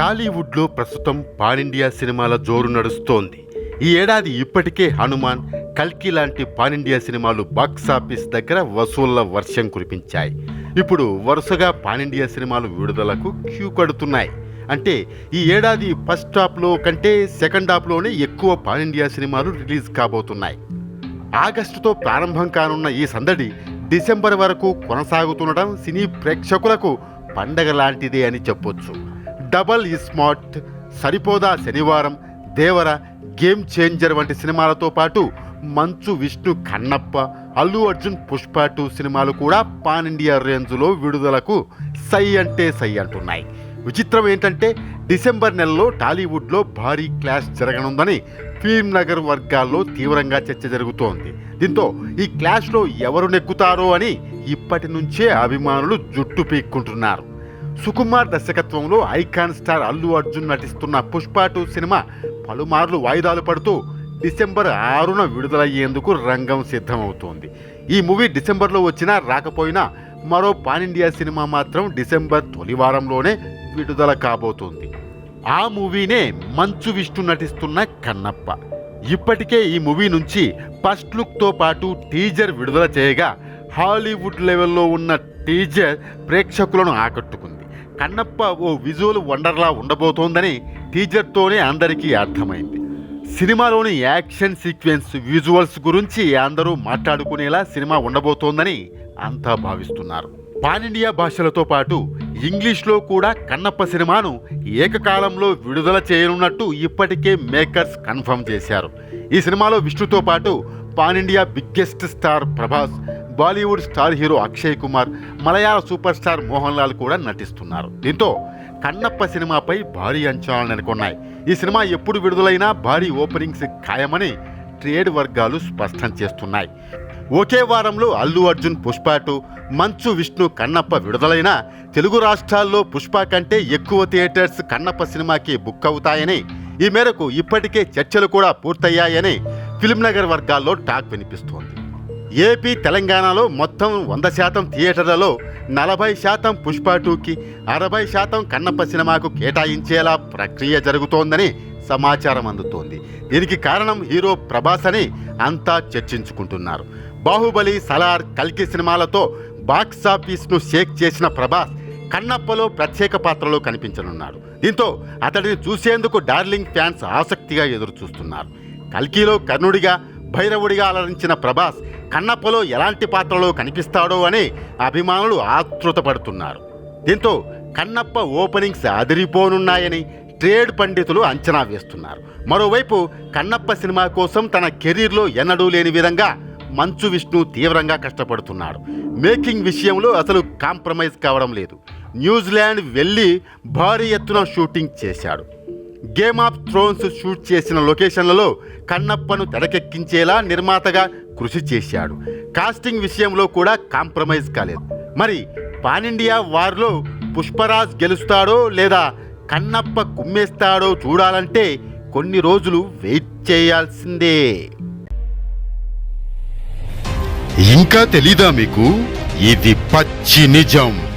టాలీవుడ్లో ప్రస్తుతం pan India సినిమాల జోరు నడుస్తోంది. ఈ ఏడాది ఇప్పటికే హనుమాన్ కల్కి లాంటి పానిండియా సినిమాలు బాక్సాఫీస్ దగ్గర వసూళ్ళ వర్షం కురిపించాయి. ఇప్పుడు వరుసగా పానిండియా సినిమాలు విడుదలకు క్యూ కడుతున్నాయి. అంటే ఈ ఏడాది ఫస్ట్ హాఫ్లో కంటే సెకండ్ హాఫ్లోనే ఎక్కువ పాన్ ఇండియా సినిమాలు రిలీజ్ కాబోతున్నాయి. ఆగస్టుతో ప్రారంభం కానున్న ఈ సందడి డిసెంబర్ వరకు కొనసాగుతుండటం సినీ ప్రేక్షకులకు పండగ లాంటిదే అని చెప్పొచ్చు. డబల్ స్మార్ట్ సరిపోదా శనివారం దేవర గేమ్ చేంజర్ వంటి సినిమాలతో పాటు మంచు విష్ణు కన్నప్ప అల్లు అర్జున్ పుష్ప టూ సినిమాలు కూడా పాన్ ఇండియా రేంజ్లో విడుదలకు సై అంటే సై అంటున్నాయి. విచిత్రం ఏంటంటే డిసెంబర్ నెలలో టాలీవుడ్లో భారీ క్లాష్ జరగనుందని ఫిల్మ్ నగర్ వర్గాల్లో తీవ్రంగా చర్చ జరుగుతోంది. దీంతో ఈ క్లాష్లో ఎవరు నెక్కుతారో అని ఇప్పటి నుంచే అభిమానులు జుట్టు పీక్కుంటున్నారు. సుకుమార్ దర్శకత్వంలో ఐకాన్ స్టార్ అల్లు అర్జున్ నటిస్తున్న పుష్ప టూ సినిమా పలుమార్లు వాయిదాలు పడుతూ డిసెంబర్ ఆరున విడుదలయ్యేందుకు రంగం సిద్ధమవుతోంది. ఈ మూవీ డిసెంబర్లో వచ్చినా రాకపోయినా మరో పాన్ ఇండియా సినిమా మాత్రం డిసెంబర్ తొలి వారంలోనే విడుదల కాబోతోంది. ఆ మూవీనే మంచు విష్ణు నటిస్తున్న కన్నప్ప. ఇప్పటికే ఈ మూవీ నుంచి ఫస్ట్ లుక్తో పాటు టీజర్ విడుదల చేయగా హాలీవుడ్ లెవెల్లో ఉన్న టీజర్ ప్రేక్షకులను ఆకట్టుకుంది. కన్నప్ప ఓ విజువల్ వండర్లా ఉండబోతోందని టీజర్తోనే అందరికీ అర్థమైంది. సినిమాలోని యాక్షన్ సీక్వెన్స్ విజువల్స్ గురించి అందరూ మాట్లాడుకునేలా సినిమా ఉండబోతోందని అంతా భావిస్తున్నారు. పాన్ ఇండియా భాషలతో పాటు ఇంగ్లీష్లో కూడా కన్నప్ప సినిమాను ఏకకాలంలో విడుదల చేయనున్నట్టు ఇప్పటికే మేకర్స్ కన్ఫర్మ్ చేశారు. ఈ సినిమాలో విష్ణుతో పాటు pan India biggest star Prabhas Bollywood star hero Akshay Kumar మలయాళ సూపర్ స్టార్ మోహన్ లాల్ కూడా నటిస్తున్నారు. దీంతో కన్నప్ప సినిమాపై భారీ అంచనాలు నెలకొన్నాయి. ఈ సినిమా ఎప్పుడు విడుదలైనా భారీ ఓపెనింగ్స్ ఖాయమని ట్రేడ్ వర్గాలు స్పష్టం చేస్తున్నాయి. ఒకే వారంలో అల్లు అర్జున్ పుష్ప టూ మంచు విష్ణు కన్నప్ప విడుదలైన తెలుగు రాష్ట్రాల్లో పుష్ప కంటే ఎక్కువ థియేటర్స్ కన్నప్ప సినిమాకి బుక్ అవుతాయని ఈ మేరకు ఇప్పటికే చర్చలు కూడా పూర్తయ్యాయని ఫిల్మ్ నగర్ వర్గాల్లో టాక్ వినిపిస్తోంది. ఏపీ తెలంగాణలో మొత్తం వంద శాతం థియేటర్లలో నలభై శాతం పుష్ప టూకి అరవై శాతం కన్నప్ప సినిమాకు కేటాయించేలా ప్రక్రియ జరుగుతోందని సమాచారం అందుతోంది. దీనికి కారణం హీరో ప్రభాస్ అని అంతా చర్చించుకుంటున్నారు. బాహుబలి సలార్ కల్కి సినిమాలతో బాక్స్ ఆఫీస్ను షేక్ చేసిన ప్రభాస్ కన్నప్పలో ప్రత్యేక పాత్రలో కనిపించనున్నాడు. దీంతో అతడిని చూసేందుకు డార్లింగ్ ఫ్యాన్స్ ఆసక్తిగా ఎదురు చూస్తున్నారు కల్కిలో కర్ణుడిగా భైరవుడిగా అలరించిన ప్రభాస్ కన్నప్పలో ఎలాంటి పాత్రలో కనిపిస్తాడో అని అభిమానులు ఆతృతపడుతున్నారు. దీంతో కన్నప్ప ఓపెనింగ్స్ అదిరిపోనున్నాయని ట్రేడ్ పండితులు అంచనా వేస్తున్నారు. మరోవైపు కన్నప్ప సినిమా కోసం తన కెరీర్లో ఎన్నడూ లేని విధంగా మంచు విష్ణు తీవ్రంగా కష్టపడుతున్నాడు. మేకింగ్ విషయంలో అసలు కాంప్రమైజ్ కావడం లేదు. న్యూజిలాండ్ వెళ్ళి భారీ ఎత్తున షూటింగ్ చేశాడు. గేమ్ ఆఫ్ థ్రోన్స్ షూట్ చేసిన లొకేషన్లలో కన్నప్పను తెరకెక్కించేలా నిర్మాతగా కృషి చేశాడు. కాస్టింగ్ విషయంలో కూడా కాంప్రమైజ్ కాలేదు. మరి పాన్ ఇండియా వార్లో పుష్పరాజ్ గెలుస్తాడో లేదా కన్నప్ప కుమ్మేస్తాడో చూడాలంటే కొన్ని రోజులు వెయిట్ చేయాల్సిందే. ఇంకా తెలీదా మీకు? ఇది పచ్చి నిజం.